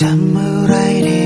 จำอะ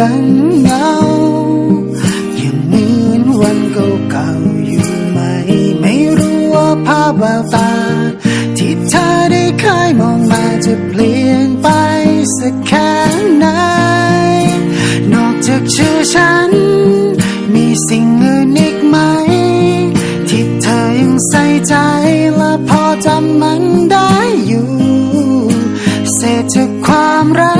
ยังเหงายังเหมือนวันเก่าๆอยู่ไหม ไม่รู้ว่าภาพแววตา ที่เธอได้เคยมองมาจะเปลี่ยนไปสักแค่ไหน นอกจากชื่อฉัน มีสิ่งอื่นอีกไหม ที่เธอยังใส่ใจและพอจำมันได้อยู่ เศษจากความรัก